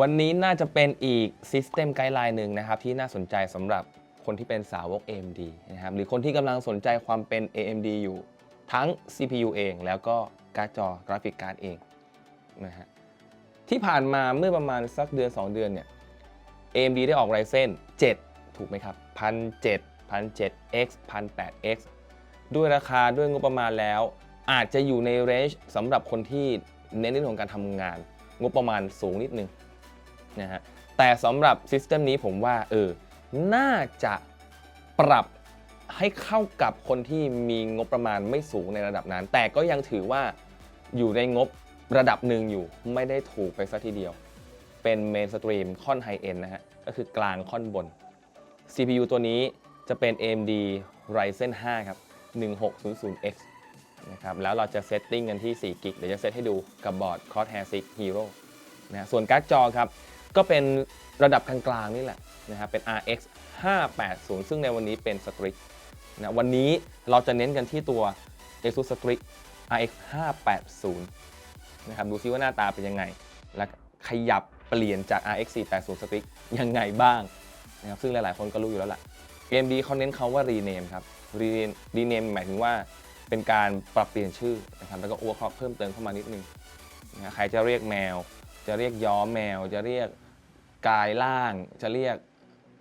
วันนี้น่าจะเป็นอีก System Guideline หนึ่งนะครับ ที่น่าสนใจสำหรับคนที่เป็นสาวก AMD นะครับหรือคนที่กำลังสนใจความเป็น AMD อยู่ ทั้ง CPU เอง แล้วก็การ์ดจอกราฟิกการ์ดเองนะฮะที่ผ่านมาเมื่อประมาณสักเดือน 2 เดือนเนี่ย AMD ได้ออก Ryzen 7 ถูกไหมครับ1,700 1,700X 1,800X ด้วยราคาด้วยงบประมาณแล้ว อาจจะอยู่ในเรนจ์สำหรับคนที่เน้นในเรื่องของการทำงาน งบประมาณสูงนิดนึง นะฮะแต่สำหรับซิสเต็มนี้ผมว่าเออน่าจะปรับให้เข้ากับคนที่มีงบประมาณไม่สูงในระดับนั้น แต่ก็ยังถือว่าอยู่ในงบระดับหนึ่งอยู่ไม่ได้ถูกไปซะทีเดียว เป็นเมนสตรีมค่อนไฮเอ็นนะฮะ ก็คือกลางค่อนบน CPU ตัวนี้จะเป็น AMD Ryzen 5 ครับ 1600X นะครับ แล้วเราจะเซตติ้งกันที่4กิกเดี๋ยวจะเซตให้ดูกับบอร์ด Crosshair 6 Hero นะฮะส่วนการ์ดจอครับ ก็เป็นระดับกลางๆนี่แหละนะครับเป็น RX 580 ซึ่งในวันนี้เป็น Strix นะวันนี้เราจะเน้นกันที่ตัว ASUS Strix RX 580นะครับดูซิว่าหน้าตาเป็นยังไง และขยับเปลี่ยนจาก RX 480 Strix ยังไงบ้างนะครับซึ่งหลายๆ คนก็รู้อยู่แล้วล่ะ AMD เขาเน้นคาว่า rename ครับ rename หมายถึงว่าเป็นการปรับเปลี่ยนชื่อนะครับแล้วก็อัวครอบเพิ่มเติมเข้ามานิดนึงนะฮะใครจะเรียกแมว จะเรียกย้อมแมว จะเรียก กายล่างจะเรียก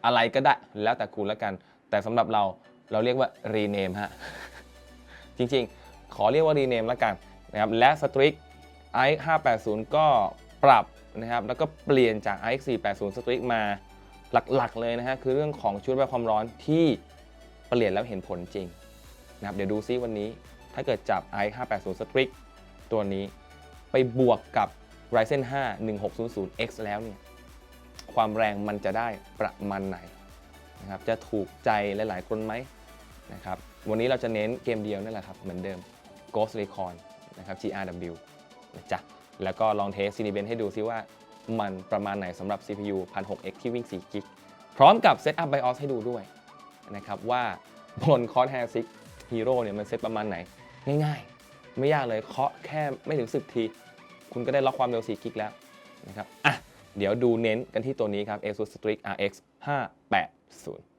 อะไรก็ได้แล้วแต่คุณแล้วกัน แต่สำหรับเราเราเรียกว่า rename ฮะ จริงๆ ขอเรียกว่า rename แล้วกันนะครับและ Strix i 580 ก็ปรับนะครับแล้วก็เปลี่ยนจาก i 480 Strix มาหลักๆ เลยนะฮะ คือเรื่องของชุดระบายความร้อนที่เปลี่ยนแล้วเห็นผลจริงนะครับเดี๋ยวดูซิวันนี้ถ้าเกิดจับ i 580 Strix ตัวนี้ไปบวกกับ Ryzen 5 1600X แล้วเนี่ย ความแรงมันจะได้ประมาณไหนนะครับจะถูกใจหลาย ๆ คนไหมนะครับวันนี้เราจะเน้นเกมเดียวนั่นแหละครับ เหมือนเดิม Ghost Recon นะครับ GRW นะจ๊ะแล้วก็ลองเทส Cinebench ให้ดูซิว่ามันประมาณไหนสำหรับ CPU 1006X ที่วิ่ง4 g b พร้อมกับ Setup BIOS ให้ดูด้วยนะครับว่าบน Corsair 6 Hero เนี่ยมันเซตประมาณไหน ง่าย ๆ ไม่ยากเลยเคาะแค่ไม่ถึง 10 ที คุณก็ได้ล็อกความเร็ว4 g b แล้วนะครับอะ เดี๋ยวดูเน้นกันที่ตัวนี้ครับ ASUS Strix RX 580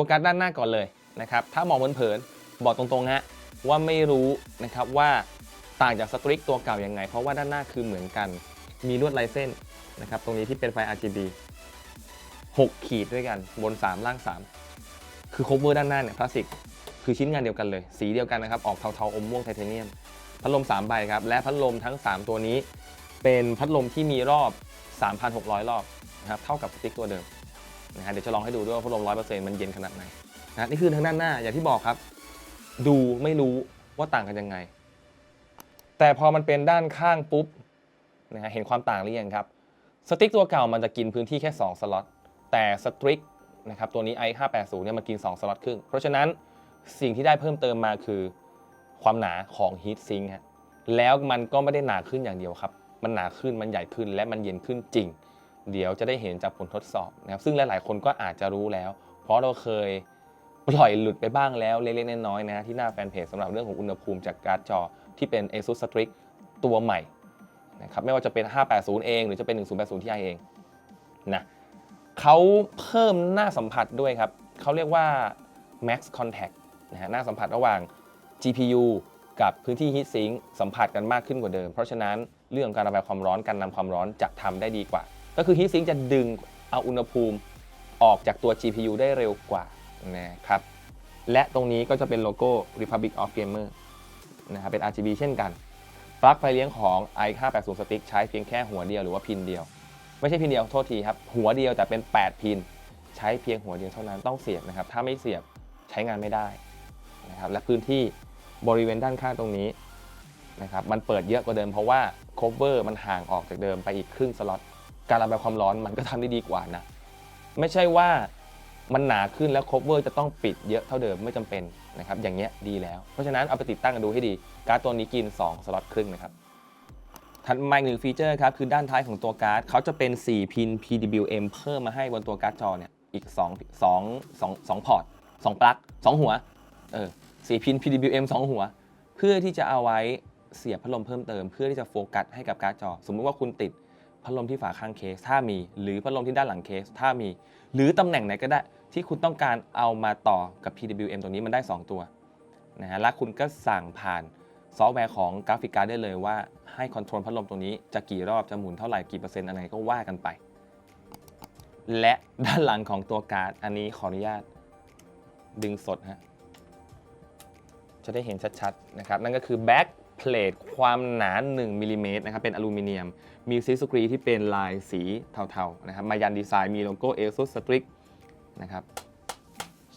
ตัวการ์ดด้านหน้าก่อนเลยนะครับถ้ามองเผินๆบอกตรงๆฮะว่าไม่รู้นะครับว่าต่างจากสตริกตัวเก่ายังไง เพราะว่าด้านหน้าคือเหมือนกัน มีลวดลายเส้นนะครับตรงนี้ที่เป็นไฟ RGB 6 ขีดด้วยกันบน 3 ล่าง 3 คือ cover ด้านหน้าเนี่ยพลาสติกคือชิ้นงานเดียวกันเลย สีเดียวกันนะครับออกเทาๆอมม่วงไทเทเนียม พัดลม 3 ใบครับ และพัดลมทั้ง 3 ตัวนี้ เป็นพัดลมที่มีรอบ 3,600 รอบนะครับเท่ากับสติ๊กตัวเดิม นะฮะเดี๋ยวจะลองให้ดูด้วยว่าพัดลมร้อยเปอร์เซ็นต์มันเย็นขนาดไหนนะนี่คือทางด้านหน้าอย่างที่บอกครับ ดูไม่รู้ว่าต่างกันยังไง แต่พอมันเป็นด้านข้างปุ๊บนะฮะเห็นความต่างหรือยังครับสติ๊กตัวเก่ามันจะกินพื้นที่แค่ 2 สล็อต แต่สตริกนะครับตัวนี้ i 5 8 0เนี่ยมันกิน 2 สล็อตครึ่ง เพราะฉะนั้นสิ่งที่ได้เพิ่มเติมมาคือความหนาของฮีทซิงค์ฮะแล้วมันก็ไม่ได้หนาขึ้นอย่างเดียวครับ มันหนาขึ้นมันใหญ่ขึ้นและมันเย็นขึ้นจริง เดี๋ยวจะได้เห็นจากผลทดสอบนะครับซึ่งหลาย ๆ คนก็อาจจะรู้แล้ว เพราะเราเคยปล่อยหลุดไปบ้างแล้วเล็กๆน้อยๆนะที่หน้าแฟนเพจสำหรับเรื่องของอุณหภูมิจากการ์ดจอที่เป็น ASUS Strix ตัวใหม่นะครับไม่ว่าจะเป็น 580 เอง หรือจะเป็น 1080 Ti เองนะเขาเพิ่มหน้าสัมผัสด้วยครับเขาเรียกว่า Max Contact นะฮะหน้าสัมผัสระหว่าง GPU กับพื้นที่ Heat Sink สัมผัสกันมากขึ้นกว่าเดิม เพราะฉะนั้นเรื่องการระบายความร้อนการนำความร้อนจะทำได้ดีกว่า ก็คือ Heat Sink จะดึงเอาอุณหภูมิออกจากตัว GPU ได้เร็วกว่านะครับ และตรงนี้ก็จะเป็นโลโก้ Republic of Gamer นะครับเป็น RGB เช่นกัน ปลั๊กไฟเลี้ยงของ i580 Stick ใช้เพียงแค่หัวเดียวหรือว่าพินเดียว ไม่ใช่พินเดียวโทษทีครับ หัวเดียวแต่เป็น 8 พิน ใช้เพียงหัวเดียวเท่านั้นต้องเสียบนะครับ ถ้าไม่เสียบใช้งานไม่ได้นะครับและพื้นที่บริเวณด้านข้างตรงนี้นะครับมันเปิดเยอะกว่าเดิมเพราะว่า cover มันห่างออกจากเดิมไปอีกครึ่งสล็อต การระบายความร้อนมันก็ทำได้ดีกว่านะ ไม่ใช่ว่ามันหนาขึ้นแล้ว cover จะต้องปิดเยอะเท่าเดิมไม่จำเป็นนะครับ อย่างเงี้ยดีแล้ว เพราะฉะนั้นเอาไปติดตั้งกันดูให้ดี การ์ดตัวนี้กิน 2 สล็อตครึ่งนะครับ ถัดมาอีกหนึ่งฟีเจอร์ครับ คือด้านท้ายของตัวการ์ดเขาจะเป็น 4 พิน PWM เพิ่มมาให้บนตัวการ์ดจอเนี่ยอีก 2 2 2 2พอร์ต2ปลั๊ก2หัวเออ4พิน PWM 2 หัว เพื่อที่จะเอาไว้เสียบพัดลมเพิ่มเติม เพื่อที่จะโฟกัสให้กับการ์ดจอ สมมุติว่าคุณติด พัดลมที่ฝาข้างเคสถ้ามี หรือพัดลมที่ด้านหลังเคสถ้ามี หรือตำแหน่งไหนก็ได้ ที่คุณต้องการเอามาต่อกับ PWM ตัวนี้มันได้ 2 ตัวนะฮะและคุณก็สั่งผ่านซอฟต์แวร์ของกราฟิกการ์ได้เลยว่าให้คอนโทรลพัดลมตัวนี้จะกี่รอบจะหมุนเท่าไหร่กี่เปอร์เซ็นต์อะไรก็ว่ากันไป และด้านหลังของตัวการ์ดอันนี้ขออนุญาตดึงสดฮะจะได้เห็นชัดๆนะครับนั่นก็คือแบ็ก เพลทความหนา 1มิลลิเมตรนะครับเป็นอลูมิเนียม มีซิสกรีที่เป็นลายสีเทาๆนะครับมายันดีไซน์มีโลโก้ ASUS Strix นะครับ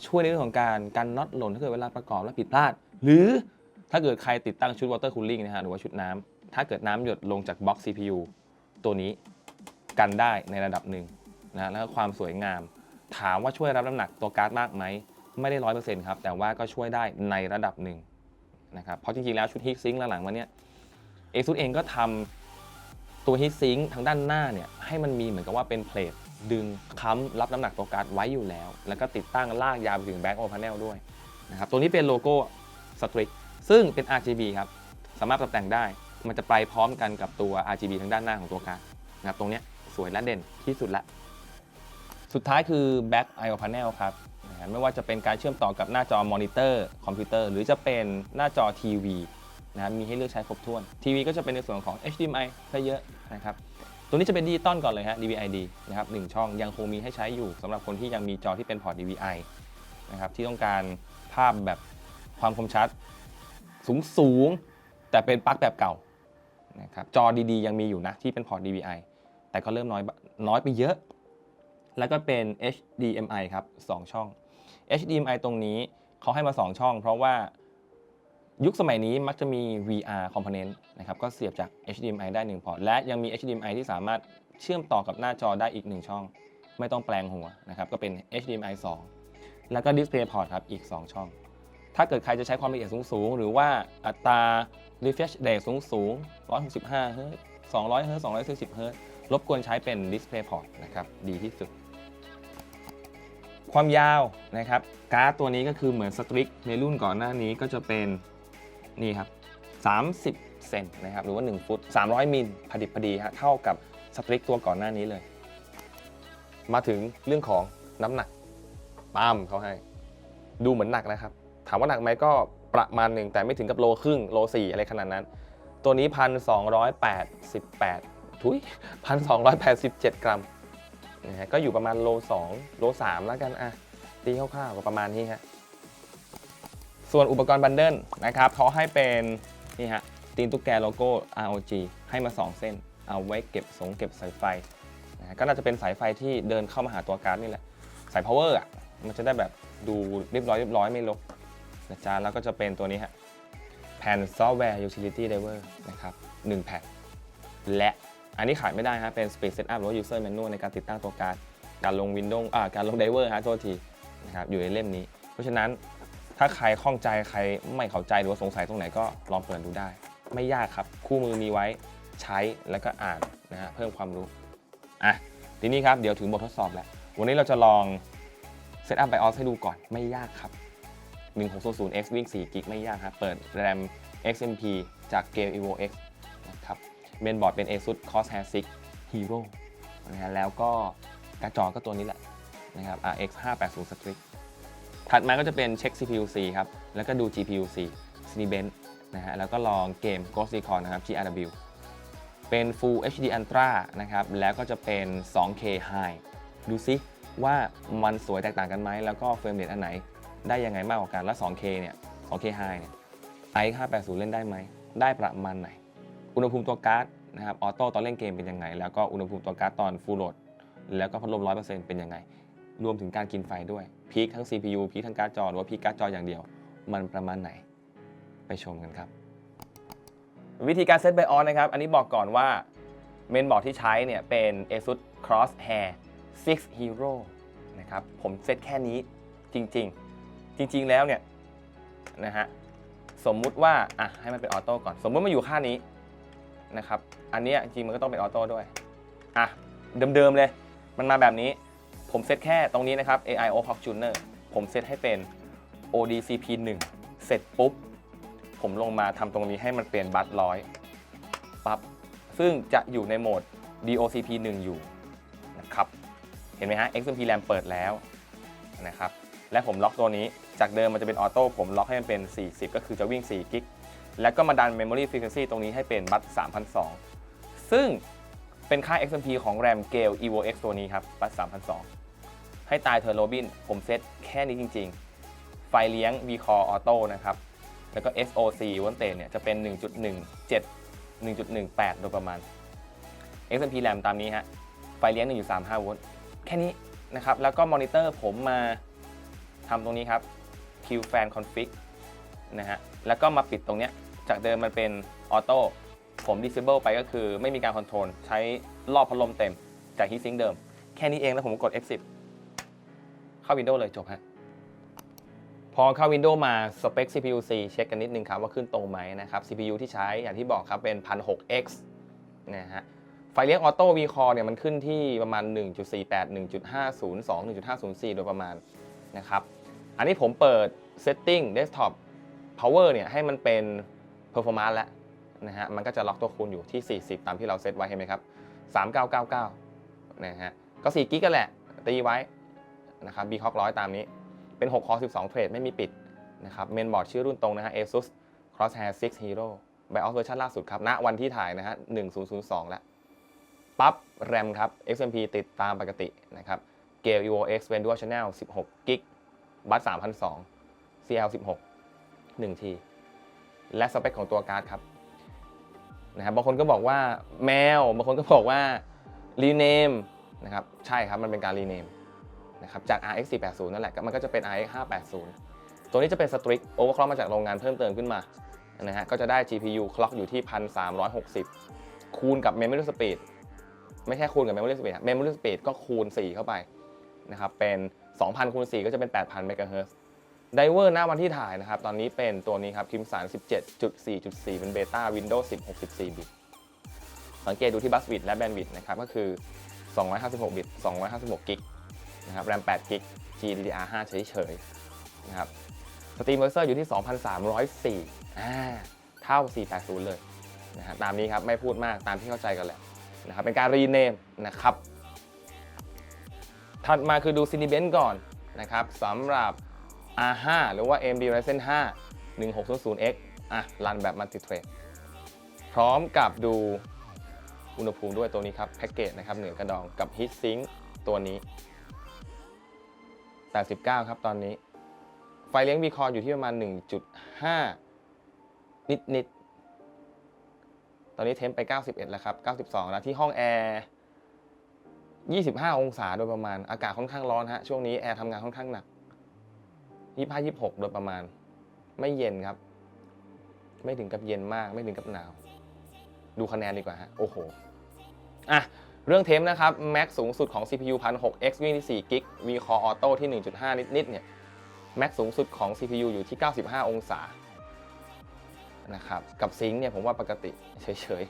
ช่วยในเรื่องของการกันน็อตหล่นถ้าเกิดเวลาประกอบแล้วผิดพลาด หรือถ้าเกิดใครติดตั้งชุด water cooling นะฮะหรือว่าชุดน้ำถ้าเกิดน้ำหยดลงจากบล็อก CPU ตัวนี้กันได้ในระดับหนึ่งนะแล้วก็ความสวยงาม ถามว่าช่วยรับน้ำหนักตัวการ์ดมากไหมไม่ได้ร้อยเปอร์เซ็นต์ครับแต่ว่าก็ช่วยได้ในระดับหนึ่ง นะครับเพราะจริงๆแล้วชุดฮีทซิงค์หลังๆมาเนี่ยเอซุเองก็ทำตัวฮีทซิงค์ทางด้านหน้าเนี่ยให้มันมีเหมือนกับว่าเป็นเพลทดึงค้ำรับน้ำหนักตัวการ์ดไว้อยู่แล้ว แล้วก็ติดตั้งลากยาวไปถึงแบ็กโอพาเนลด้วยนะครับตัวนี้เป็นโลโก้สตริกซึ่งเป็น RGB ครับสามารถปรับแต่งได้ มันจะไปพร้อมกันกับตัว RGB ทางด้านหน้าของตัวการ์ดนะครับตรงเนี้ยสวยและเด่นที่สุดละ สุดท้ายคือ Back I/O Panel ครับ น ไม่ว่าจะเป็นการเชื่อมต่อกับหน้าจอมอนิเตอร์คอมพิวเตอร์หรือจะเป็นหน้าจอทีวีนะมีให้เลือกใช้ครบถ้วนทีวีก็จะเป็นในส่วนของ HDMI ซะเยอะนะครับตัวนี้จะเป็นดิจิตอลก่อนเลยฮะ DVI-D นะครับหนึ่งช่องยังคงมีให้ใช้อยู่สำหรับคนที่ยังมีจอที่เป็นพอร์ต DVI นะครับที่ต้องการภาพแบบความคมชัดสูงสูงแต่เป็นปลั๊กแบบเก่านะครับจอดีๆ ยังมีอยู่นะที่เป็นพอร์ต DVI แต่ก็เริ่มน้อยน้อยไปเยอะ แล้วก็เป็น HDMI ครับ 2 ช่อง HDMI ตรงนี้เขาให้มา 2 ช่อง เพราะว่ายุคสมัยนี้มักจะมี VR component นะครับ ก็เสียบจาก HDMI ได้ 1 พอร์ต และยังมี HDMI ที่สามารถเชื่อมต่อกับหน้าจอได้อีก 1 ช่อง ไม่ต้องแปลงหัวนะครับ ก็เป็น HDMI 2 แล้วก็ Display Port ครับ อีก 2 ช่อง ถ้าเกิดใครจะใช้ความละเอียดสูงๆ หรือว่าอัตรา refresh rate สูงๆ 165 เฮิร์ตซ์200 เฮิร์ตซ์240เฮิร์ตซ์รบกวนใช้เป็น display port นะครับ ดีที่สุด ความยาวนะครับการ์ดตัวนี้ก็คือเหมือนสตริกในรุ่นก่อนหน้านี้ก็จะเป็นนี่ครับ 30 เซนนะครับหรือว่า 1 ฟุต 300 มิลพอดิบพอดีฮะเท่ากับสตริกตัวก่อนหน้านี้เลย มาถึงเรื่องของน้ำหนักปั้มเขาให้ ดูเหมือนหนักนะครับ ถามว่าหนักไหมก็ประมาณหนึ่งแต่ไม่ถึงกับโลครึ่งโลสี่อะไรขนาดนั้น ตัวนี้พันสองร้อยแปดสิบแปดทุยพันสองร้อยแปดสิบเจ็ดกรัม นะฮะก็อยู่ประมาณโลสองโลสามแล้วกันอะตีคร่าวๆก็ประมาณนี้ฮะส่วนอุปกรณ์บันเดิลนะครับเขาให้เป็นนี่ฮะตีนตุ๊กแกโลโก้ ROG ให้มา 2 เส้น เอาไว้เก็บสงเก็บสายไฟนะฮะก็น่าจะเป็นสายไฟที่เดินเข้ามาหาตัวการ์ดนี่แหละ สาย power อะมันจะได้แบบดูเรียบร้อยเรียบร้อยไม่ลกนะจ๊ะแล้วก็จะเป็นตัวนี้ฮะแผ่นซอฟต์แวร์ utility driver นะครับ1แผ่นและ อันนี้ขายไม่ได้ฮะเป็น speed setup หรือว่า user manual ในการติดตั้งตัวการ์ดการลง Windows อ่าการลง driver ฮะโทษทีนะครับอยู่ในเล่มนี้ เพราะฉะนั้นถ้าใครข้องใจใครไม่เข้าใจหรือว่าสงสัยตรงไหนก็ลองเปิดดูได้ ไม่ยากครับ คู่มือมีไว้ใช้แล้วก็อ่านนะฮะเพิ่มความรู้อะทีนี้ครับเดี๋ยวถึงบททดสอบแล้ววันนี้เราจะลองเซตอัพ BIOS ให้ดูก่อนไม่ยากครับ 1600X วิ่ง4กิกไม่ยากครับเปิด RAM XMP จาก Gale Evo X เมนบอร์ดเป็น ASUS Crosshair 6 Hero นะฮะแล้วก็การ์ดจอก็ตัวนี้แหละนะครับ RX 580 Strix ถัดมาก็จะเป็นเช็ค CPU C ครับ แล้วก็ดู GPU C Cinebench นะฮะแล้วก็ลองเกม Ghost Recon นะครับ GRW เป็น Full HD Ultra นะครับ แล้วก็จะเป็น 2K High ดูซิว่ามันสวยแตกต่างกันไหม แล้วก็เฟรมเรทอันไหนได้ยังไงมากกว่ากัน แล้ว 2K เนี่ย 2K High เนี่ย i 580เล่นได้ไหม ได้ประมาณไหน อุณหภูมิตัวการ์ดนะครับออโต้ตอนเล่นเกมเป็นยังไง แล้วก็อุณหภูมิตัวการ์ดตอนฟูลโหลดแล้วก็พัดลม 100%เป็นยังไง รวมถึงการกินไฟด้วยพีคทั้ง CPU พีคทั้งการ์ดจอหรือว่าพีคการ์ดจออย่างเดียว มันประมาณไหน ไปชมกันครับ วิธีการเซตไบออนนะครับ อันนี้บอกก่อนว่าเมนบอร์ดที่ใช้เนี่ยเป็น ASUS Crosshair 6 Hero นะครับผมเซตแค่นี้จริง ๆ จริง ๆ แล้วเนี่ยนะฮะสมมุติว่าอะให้มันเป็นออโต้ก่อน สมมุติมาอยู่ค่านี้ นะครับ อันนี้จริงๆมันก็ต้องเป็นออโต้ด้วยอะเดิมๆเลย มันมาแบบนี้ ผมเซตแค่ตรงนี้นะครับ AI o p o c Tuner ผมเซตให้เป็น ODCP 1 เสร็จปุ๊บ ผมลงมาทำตรงนี้ให้มันเปลี่ยนบัตร้อยปั๊บ ซึ่งจะอยู่ในโหมด DOCP 1 อยู่นะครับ เห็นไหมฮะ XMP RAM เปิดแล้วนะครับ และผมล็อกตัวนี้ จากเดิมมันจะเป็นออโต้ ผมล็อกให้มันเป็น 40 ก็คือจะวิ่ง4กิก แล้วก็มาดัน Memory Frequency ตรงนี้ให้เป็นบัต3,002 ซึ่งเป็นค่า XMP ของ RAM Gale Evo X ตัวนี้ครับบัต3,002 ให้ตายเธอโรบิน ผมเซตแค่นี้จริง ๆ ไฟเลี้ยง V-Core Auto นะครับ แล้วก็ SOC วันเตเนี่ยจะเป็น 1.17 1.18 โดยประมาณ XMP RAM ตามนี้ฮะ ไฟเลี้ยง 1.35 โวลต์แค่นี้นะครับ แล้วก็มอนิเตอร์ผมมาทำตรงนี้ครับ Q Fan Config นะฮะ แล้วก็มาปิดตรงเนี้ยจากเดิมมันเป็นออโต้ผม disable ไปก็คือไม่มีการคอนโทรลใช้รอบพัดลมเต็มจาก heatsink เดิม แค่นี้เองแล้วผมก็กด F10 เข้า Windows เลยจบฮะพอเข้า Windows มาสเปค CPU C เช็คกันนิดนึงครับว่าขึ้นตรงไหมนะครับ CPU ที่ใช้อย่างที่บอกครับเป็น 1006X นะฮะไฟเลี้ยงออโต้ V-Core เนี่ยมันขึ้นที่ประมาณ 1.48 1.502 1.504 โดยประมาณนะครับ อันนี้ผมเปิด Setting Desktop Power เนี่ยให้มันเป็น Performance แล้วนะฮะมันก็จะล็อกตัวคูณอยู่ที่ 40 ตามที่เราเซตไว้เห็นไหมครับ 3999 นะฮะ ก็ 4 กิกกันแหละ ตีไว้นะครับ B Clock 100 ตามนี้ เป็น 6 Core 12 เทรดไม่มีปิดนะครับ เมนบอร์ดชื่อรุ่นตรงนะฮะ ASUS Crosshair 6 Hero BIOS เวอร์ชันล่าสุดครับ ณ วันที่ถ่ายนะฮะ 1002 แล้ว ปั๊บ RAM ครับ XMP ติดตามปกตินะครับ Gale Evo X Ven Dual Channel 16กิกบัต3,002 CL 16 1 T และสเปคของตัวการ์ดครับนะครับบางคนก็บอกว่าแมว บางคนก็บอกว่า rename นะครับใช่ครับมันเป็นการ rename นะครับจาก RX 480นั่นแหละมันก็จะเป็น RX 580 ตัวนี้จะเป็น Strix overclock มาจากโรงงานเพิ่มเติมขึ้นมานะฮะก็จะได้ GPU clock อยู่ที่ 1360 คูณกับ memory speed ไม่ใช่คูณกับ memory speed ฮะ memory speed ก็คูณ 4 เข้าไปนะครับเป็น 2,000คูณ4ก็จะเป็น 8,000 MHz ไดเวอร์หน้าวันที่ถ่ายนะครับ ตอนนี้เป็นตัวนี้ครับคิมสัน17.4.4 เป็นเบต้า Windows 10 64 บิต สังเกตดูที่บัสวิดและแบนด์วิดนะครับ ก็คือ 256 บิต 256 กิกนะครับแรม8กิก GDDR5 เฉยๆนะครับสตรีมเวอร์เซอร์อยู่ที่ 2,304อ่าเท่า 480 เลยนะฮะตามนี้ครับ ไม่พูดมากตามที่เข้าใจกันแหละนะครับเป็นการรีเนมนะครับ ถัดมาคือดู Cinebench ก่อนนะครับสำหรับ R5 หรือว่า AMD Ryzen 5 1600X อะรันแบบ Multi Thread พร้อมกับดูอุณหภูมิด้วยตัวนี้ครับ แพ็กเกจนะครับเหนือกระดองกับ Heatsink ตัวนี้ 89 ครับตอนนี้ ไฟเลี้ยง V-Core อยู่ที่ประมาณ 1.5 นิดนิดๆตอนนี้เทมไป 91 แล้วครับ 92 แล้วที่ห้องแอร์25 องศาโดยประมาณอากาศค่อนข้างร้อนฮะช่วงนี้แอร์ทำงานค่อนข้างหนัก 25 26โดยประมาณ ไม่เย็นครับ ไม่ถึงกับเย็นมาก ไม่ถึงกับหนาว ดูคะแนนดีกว่าฮะ โอ้โห อะ เรื่องเทมนะครับ แม็กสูงสุดของ CPU 1006X วิ่งที่4กิก V-Core Auto ที่ 1.5 นิด ๆ เนี่ย แม็กสูงสุดของ CPU อยู่ที่ 95 องศา นะครับ กับซิงค์เนี่ยผมว่าปกติเฉย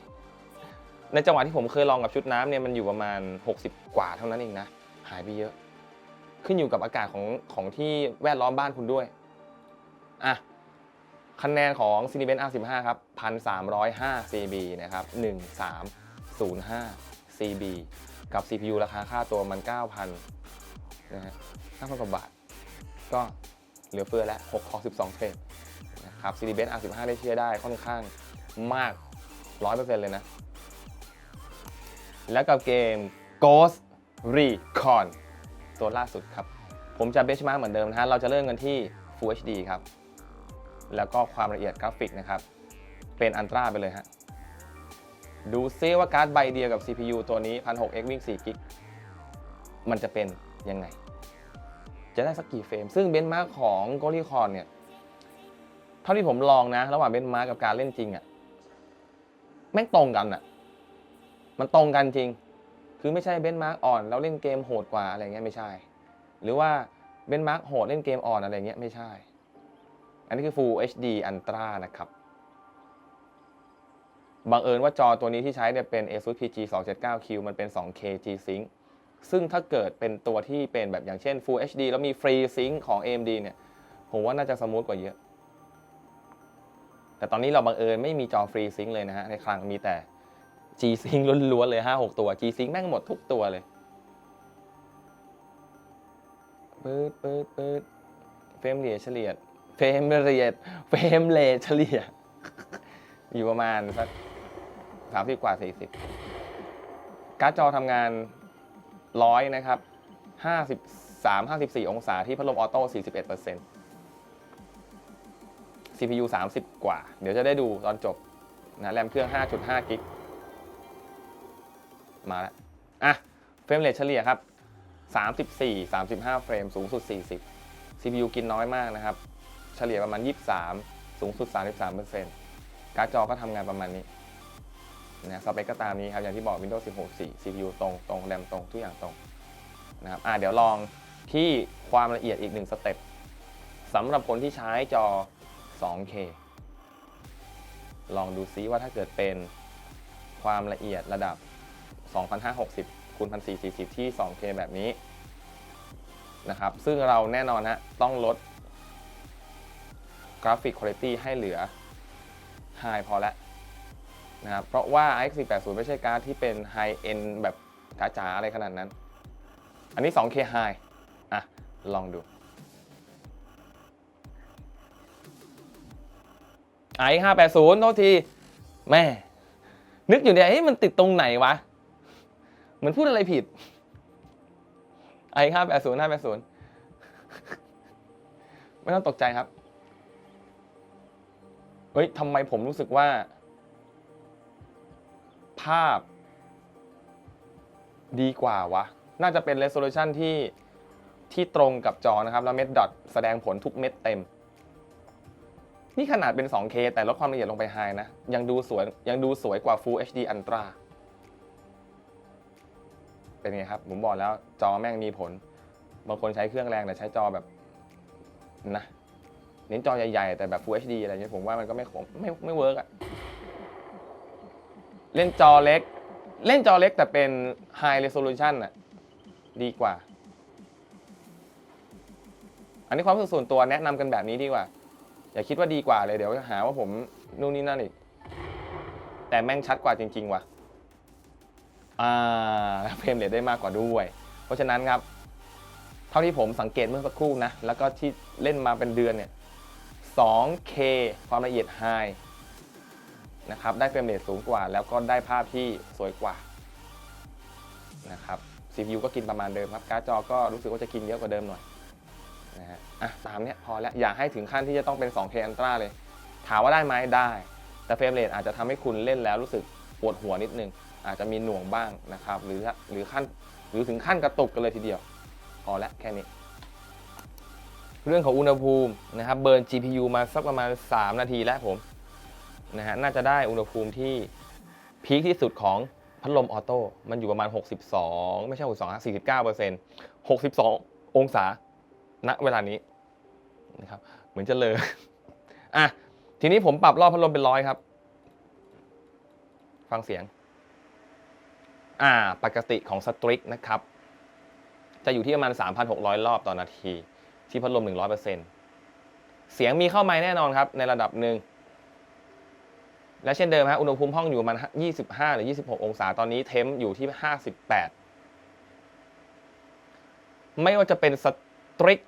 ๆ ในจังหวะที่ผมเคยลองกับชุดน้ำเนี่ยมันอยู่ประมาณ 60 กว่าเท่านั้นเองนะ หายไปเยอะ ขึ้นอยู่กับอากาศของของที่แวดล้อมบ้านคุณด้วยอะคะแนนของ Cinebench R15 ครับ1,305 CB นะครับ1305 CB กับ CPU ราคาค่าตัวมัน 9,000นะฮะ9,000กว่าบาท ก็เหลือเฟือแล้ว6คอ12เทรดนะครับ Series Base R15 ได้เชื่อได้ค่อนข้างมาก 100%เลยนะ แล้วกับเกม Ghost Recon ตัวล่าสุดครับ ผมจะเบชมาร์เหมือนเดิมนะฮะ เราจะเริ่มกันที่ Full HD ครับ แล้วก็ความละเอียดกราฟิกนะครับ เป็นอันตราไปเลยฮะ ดูซิว่าการ์ดใบเดียวกับ CPU ตัวนี้ 1006X วิ่ง4กิกมันจะเป็นยังไง จะได้สักกี่เฟรม ซึ่งเบนช์มาร์กของ g o l i c o n เนี่ย เท่าที่ผมลองนะ ระหว่างเบนช์มาร์กกับการเล่นจริงอะ่ะ แม่งตรงกันอะ่ะ มันตรงกันจริง คือไม่ใช่เบนช์มาร์กอ่อนแล้วเล่นเกมโหดกว่าอะไรเงี้ยไม่ใช่ หรือว่าเบนช์มาร์กโหดเล่นเกมอ่อนอะไรเงี้ยไม่ใช่ อันนี้คือ Full HD Ultra นะครับบังเอิญว่าจอตัวนี้ที่ใช้เนี่ยเป็น ASUS PG 279Q มันเป็น 2K G-Sync ซึ่งถ้าเกิดเป็นตัวที่เป็นแบบอย่างเช่น Full HD แล้วมี Free Sync ของ AMD เนี่ย ผมว่าน่าจะสมูทกว่าเยอะ แต่ตอนนี้เราบังเอิญไม่มีจอ Free Sync เลยนะฮะ ในคลังมีแต่ G-Sync ล้วนๆเลย5-6ตัว G-Sync แม่งหมดทุกตัวเลยปืดปืดปืดเฟรมเรทเฉลี่ยเฟรมเรทเฟรมเรทเฉลี่ย อยู่ประมาณสักสามสิบกว่าสี่สิบการ์ดจอทำงานร้อยนะครับห้าสิบสามห้าสิบสี่องศาที่พัดลมออโต้สี่สิบเอ็ดเปอร์เซ็นต์ CPU สามสิบกว่า เดี๋ยวจะได้ดูตอนจบนะแรมเครื่อง 5.5 กิก มาแล้วอะเฟรมเรทเฉลี่ยครับ 34 35 เฟรมสูงสุด 40 CPU กินน้อยมากนะครับ เฉลี่ยประมาณ 23 สูงสุด 33เปอร์เซ็นต์การ์ดจอก็ทำงานประมาณนี้นะสเปคก็ตามนี้ครับ อย่างที่บอก Windows 16 4 CPU ตรงตรงแรมตรงทุกอย่างตรงนะครับอะเดี๋ยวลองที่ความละเอียดอีกหนึ่งสเต็ปสำหรับคนที่ใช้จอ 2K ลองดูซิว่าถ้าเกิดเป็นความละเอียดระดับ 2560คูณ1440 ที่ 2K แบบนี้นะครับ ซึ่งเราแน่นอนฮะต้องลดกราฟิกคุณภาพให้เหลือ High พอแล้วนะครับเพราะว่า RX 480 ไม่ใช่การ์ดที่เป็น High End แบบจ๋าๆอะไรขนาดนั้น อันนี้ 2K High อะ ลองดูไอห้าแปดศูนย์โทษที แม่ นึกอยู่เนี่ยเฮ้ยมันติดตรงไหนวะ เหมือนพูดอะไรผิดไอ้ห้าแปดศูนย์ห้าแปดศูนย์ไม่ต้องตกใจครับ เฮ้ยทำไมผมรู้สึกว่า ภาพ ดีกว่าวะ น่าจะเป็น resolution ที่ที่ตรงกับจอนะครับ แล้วเม็ดดอทแสดงผลทุกเม็ดเต็ม นี่ขนาดเป็น 2K แต่ลดความละเอียดลงไปไฮนะ ยังดูสวยยังดูสวยกว่า Full HD Ultra เป็นไงครับ ผมบอกแล้วจอแม่งมีผล บางคนใช้เครื่องแรงแต่ใช้จอแบบนะเน้นจอใหญ่ๆ แต่แบบ Full HD อะไรเงี้ยผมว่ามันก็ไม่คมไม่ไม่เวิร์กอะเล่นจอเล็ก เล่นจอเล็กแต่เป็น High Resolution อะดีกว่า อันนี้ความรู้สึกส่วนตัวแนะนำกันแบบนี้ดีกว่า อย่าคิดว่าดีกว่าเลยเดี๋ยวจะหาว่าผมนู่นนี่นั่นอีก แต่แม่งชัดกว่าจริง ๆ ว่ะ เฟรมเรทได้มากกว่าด้วย เพราะฉะนั้นครับ เท่าที่ผมสังเกตเมื่อสักครู่นะ แล้วก็ที่เล่นมาเป็นเดือนเนี่ย 2K ความละเอียด High นะครับได้เฟรมเรทสูงกว่า แล้วก็ได้ภาพที่สวยกว่านะครับ CPU ก็กินประมาณเดิมครับการ์ดจอก็รู้สึกว่าจะกินเยอะกว่าเดิมหน่อยนะฮะอะตามเนี้ยพอแล้วอย่าให้ถึงขั้นที่จะต้องเป็น 2K Ultra เลย ถามว่าได้ไหมได้ แต่เฟรมเรทอาจจะทำให้คุณเล่นแล้วรู้สึกปวดหัวนิดนึง อาจจะมีหน่วงบ้างนะครับ หรือหรือขั้นหรือถึงขั้นกระตุกกันเลยทีเดียวพอแล้วแค่นี้ เรื่องของอุณหภูมินะครับเบิร์น GPU มาสักประมาณ 3 นาทีแล้วผมนะฮะน่าจะได้อุณหภูมิที่พีคที่สุดของพัดลมออโต้มันอยู่ประมาณ 62 ไม่ใช่ 62 49เปอร์เซ็นต์62 องศาณเวลานี้นะครับเหมือนจะเลยอะทีนี้ผมปรับรอบพัดลมเป็นร้อยครับ ฟังเสียง อ่าปกติของสตริกนะครับ จะอยู่ที่ประมาณ 3,600 รอบต่อนาที ที่พัดลม 100%เสียงมีเข้ามาแน่นอนครับ ในระดับหนึ่ง และเช่นเดิมฮะอุณหภูมิห้องอยู่ประมาณ 25 หรือ 26 องศาตอนนี้เทมป์อยู่ที่ 58 ไม่ว่าจะเป็นสตริก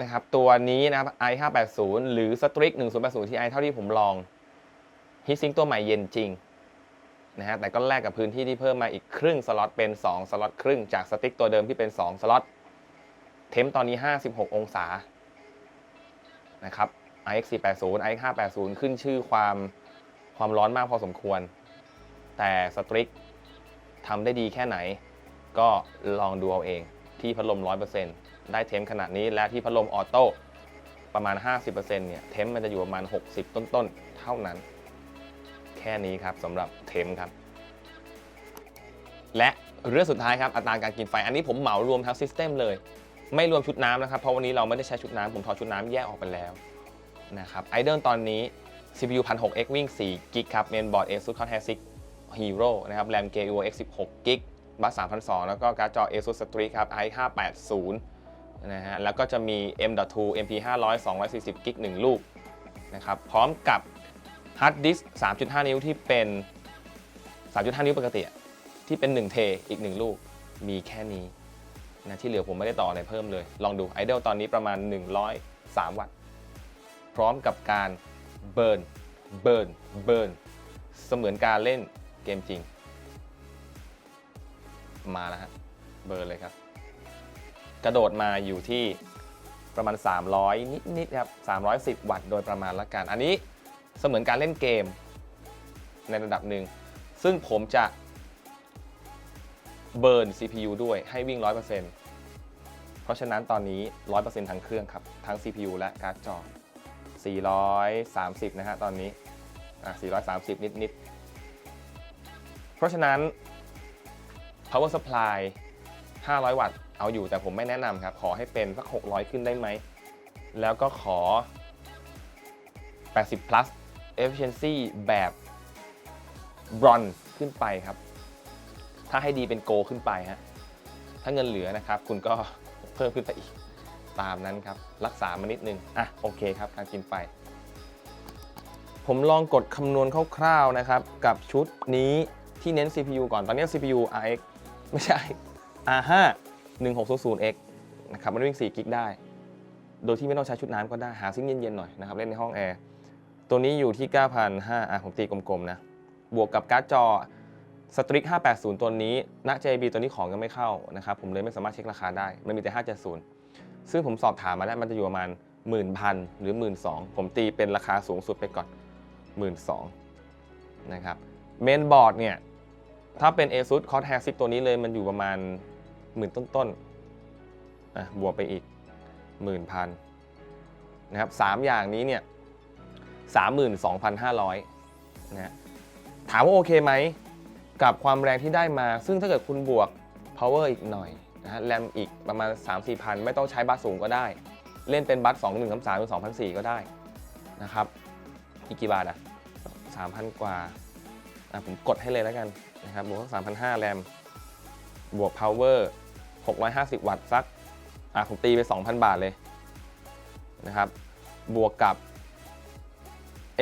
นะครับตัวนี้นะครับ i 5 8 0หรือสตริก1080 Ti เท่าที่ผมลองฮิตซิงตัวใหม่เย็นจริง นะฮะแต่ก็แลกกับพื้นที่ที่เพิ่มมาอีกครึ่งสล็อตเป็น 2 สล็อตครึ่งจากสติ๊กตัวเดิมที่เป็น 2 สล็อตเทมตอนนี้ 56 องศานะครับ iX 480 iX 580 ขึ้นชื่อความความร้อนมากพอสมควร แต่สตริกทำได้ดีแค่ไหน ก็ลองดูเอาเองที่พัดลม 100%ได้เทมขนาดนี้และที่พัดลมออโต้ประมาณ 50%เนี่ย เทมมันจะอยู่ประมาณ 60 ต้น ๆ เท่านั้น ค่นี้ครับสำหรับเทมครับ และเรื่องสุดท้ายครับอัตราการกินไฟ อันนี้ผมเหมารวมทั้งซิสเต็มเลย ไม่รวมชุดน้ำนะครับ เพราะวันนี้เราไม่ได้ใช้ชุดน้ำผมถอดชุดน้ำแยกออกไปแล้วนะครับไอเดิลตอนนี้ CPU 1006X วิ่ง4กิกครับเมนบอร์ด ASUS Corsair 6 Hero นะครับแรม GPU X 16กิกบัส3,200แล้วก็การ์ดจอ ASUS Strix ครับ i 580นะฮะแล้วก็จะมี M.2 MP 500 240กิก1ลูกนะครับพร้อมกับ ฮาร์ดดิสก์3.5 นิ้วที่เป็น 3.5 นิ้วปกติที่เป็น 1 เทอีก 1 ลูก มีแค่นี้นะที่เหลือผมไม่ได้ต่ออะไรเพิ่มเลย ลองดู Idle ตอนนี้ประมาณ 103 วัตต์ พร้อมกับการเบิร์นเบิร์นเบิร์นเสมือนการเล่นเกมจริง มาแล้วฮะเบิร์นเลยครับ กระโดดมาอยู่ที่ประมาณ 300 นิดๆครับ 310 วัตต์โดยประมาณละกัน อันนี้ เสมือนการเล่นเกมในระดับหนึ่ง ซึ่งผมจะเบิร์น CPU ด้วยให้วิ่ง 100%เพราะฉะนั้นตอนนี้ 100%ทั้งเครื่องครับ ทั้ง CPU และการ์ดจอ 430 นะฮะตอนนี้ อะ 430 นิดนิดๆเพราะฉะนั้น power supply 500 วัตต์ เอาอยู่แต่ผมไม่แนะนำครับ ขอให้เป็นสัก 600 ขึ้นได้ไหม แล้วก็ขอ 80 plus efficiency แบบ bronze ขึ้นไปครับ ถ้าให้ดีเป็นโกขึ้นไปฮะ ถ้าเงินเหลือนะครับ คุณก็เพิ่มขึ้นไปอีกตามนั้นครับ รักษามานิดนึง อะ โอเคครับ การกินไฟผมลองกดคำนวณคร่าวๆนะครับ กับชุดนี้ที่เน้น CPU ก่อน ตอนนี้ CPU RX ไม่ใช่ R5 1600X นะครับ มันวิ่ง4กิกได้ โดยที่ไม่ต้องใช้ชุดน้ำก็ได้ หาซิ่งเย็นๆหน่อยนะครับ เล่นในห้องแอร์ ตัวนี้อยู่ที่ 9,500อะผมตีกลมๆ นะ บวกกับการ์ดจอ Strix 580 ตัวนี้ณ JB ตัวนี้ของยังไม่เข้านะครับ ผมเลยไม่สามารถเช็คราคาได้ มันมีแต่ 570 ซึ่งผมสอบถามมาแล้วมันจะอยู่ประมาณ1 0 0 0 หรือ 1 2 0 0 0 ผมตีเป็นราคาสูงสุดไปก่อน 1 2 0 0 0นะครับเมนบอร์ดเนี่ย ถ้าเป็น ASUS Corsair 6ตัวนี้เลยมันอยู่ประมาณหมื่นต้นๆอะบวกไปอีก 10,000นะครับสามอย่างนี้เนี่ย 32,500นะฮะถามว่าโอเคไหม กับความแรงที่ได้มา ซึ่งถ้าเกิดคุณบวก power อีกหน่อยนะฮะแรมอีกประมาณ 3-4พันไม่ต้องใช้บัสสูงก็ได้ เล่นเป็นบัส2 1 3 3หรือ2,004ก็ได้นะครับอีกกี่บาทอะ3,000 กว่าอะผมกดให้เลยแล้วกันนะครับบวกสัก3,500แรมบวก power 650 วัตต์สักอะผมตีไป 2,000 บาทเลยนะครับบวกกับ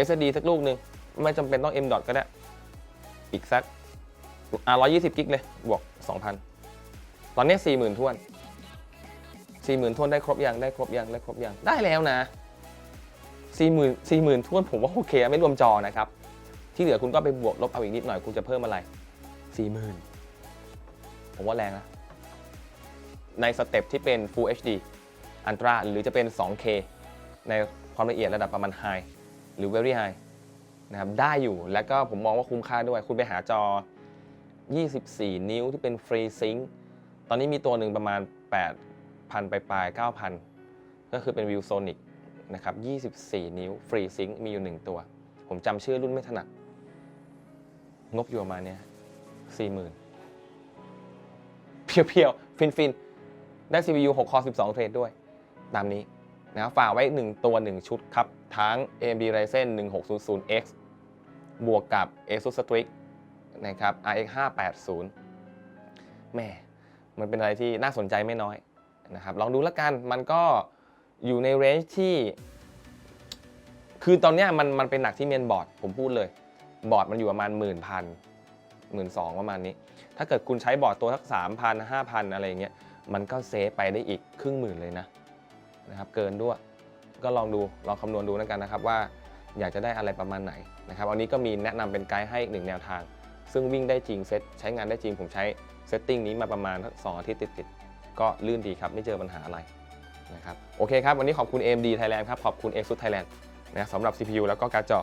SSD สักลูกหนึ่งไม่จำเป็นต้อง M. dot ก็ได้ อีกสักอะ120 กิกเลย บวก 2,000 ตอนนี้ 40,000ท้วน 40,000ท้วนได้ครบยัง ได้ครบยัง ได้ครบยัง ได้แล้วนะ 40,000 40,000ท้วนผมว่าโอเค ไม่รวมจอนะครับ ที่เหลือคุณก็ไปบวกลบเอาอีกนิดหน่อย คุณจะเพิ่มอะไร 40,000 ผมว่าแรงนะ ในสเต็ปที่เป็น Full HD Ultra หรือจะเป็น 2K ในความละเอียดระดับประมาณ High หรือ Very High นะครับได้อยู่แล้วก็ผมมองว่าคุ้มค่าด้วย คุณไปหาจอ 24 นิ้วที่เป็น Free Sync ตอนนี้มีตัวหนึ่งประมาณ 8,000 ไปปลาย 9,000 ก็คือเป็น ViewSonic นะครับ 24 นิ้ว Free Sync มีอยู่ 1 ตัว ผมจำชื่อรุ่นไม่ถนัด งบอยู่ประมาณเนี้ย40,000 เพียวๆ ฟินๆ ได้ CPU 6 core 12 เทรดด้วย ตามนี้นะครับฝากไว้ 1 ตัว 1 ชุดครับ ทั้ง AMD Ryzen 1600X บวกกับ ASUS Strix นะครับ RX 580แม่มันเป็นอะไรที่น่าสนใจไม่น้อยนะครับลองดูแล้วกันมันก็อยู่ในเรนจ์ที่ คือตอนนี้มันมันเป็นหนักที่เมนบอร์ด ผมพูดเลย บอร์ดมันอยู่ประมาณ1 0 0 0 0 0 1 2 0 0ประมาณนี้ ถ้าเกิดคุณใช้บอร์ดตัวสัก3,000 5,000อะไรอย่างเงี้ย มันก็เซฟไปได้อีกครึ่งหมื่นเลยนะนะครับเกินด้วย ก็ลองดูลองคำนวณดูแล้วกันนะครับว่าอยากจะได้อะไรประมาณไหนนะครับวันนี้ก็มีแนะนำเป็นไกด์ให้อีกหนึ่งแนวทาง ซึ่งวิ่งได้จริงเซตใช้งานได้จริงผมใช้เซตติ้งนี้มาประมาณสักสองอาทิตย์ติดๆก็ลื่นดีครับไม่เจอปัญหาอะไรนะครับโอเคครับ วันนี้ขอบคุณ AMD Thailand ครับ ขอบคุณ ASUS Thailand นะสำหรับ CPU แล้วก็การ์ดจอ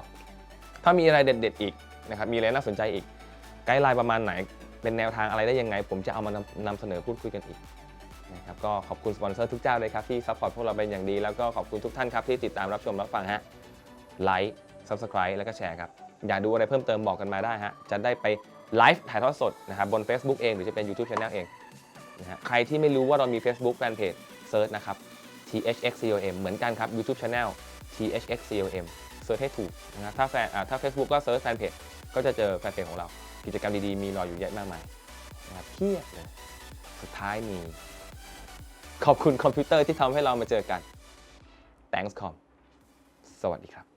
ถ้ามีอะไรเด็ด ๆ อีกนะครับมีอะไรน่าสนใจอีก ไกด์ไลน์ประมาณไหน เป็นแนวทางอะไรได้ยังไง ผมจะเอามานำนำเสนอพูดคุยกันอีก นะครับก็ขอบคุณสปอนเซอร์ทุกเจ้าเลยครับที่ซัพพอร์ตพวกเราเป็นอย่างดี แล้วก็ขอบคุณทุกท่านครับที่ติดตามรับชมรับฟังฮะไลค์ Subscribe แล้วก็แชร์ครับ อยากดูอะไรเพิ่มเติมบอกกันมาได้ฮะจะได้ไปไลฟ์ถ่ายทอดสดนะครับบน Facebook เองหรือจะเป็น YouTube Channel เองนะฮะใครที่ไม่รู้ว่าเรามี Facebook Fanpage เซิร์ชนะครับ THXCOM เหมือนกันครับ YouTube Channel THXCOM เซิร์ชให้ถูกนะถ้าแฟนถ้า Facebook ก็เซิร์ชแฟนเพจก็จะเจอแฟนเพจของเรา กิจกรรมดีๆ มีรออยู่เยอะมากมายนะครับเพียบเลยสุดท้ายมี ขอบคุณคอมพิวเตอร์ที่ทำให้เรามาเจอกัน Thanks com สวัสดีครับ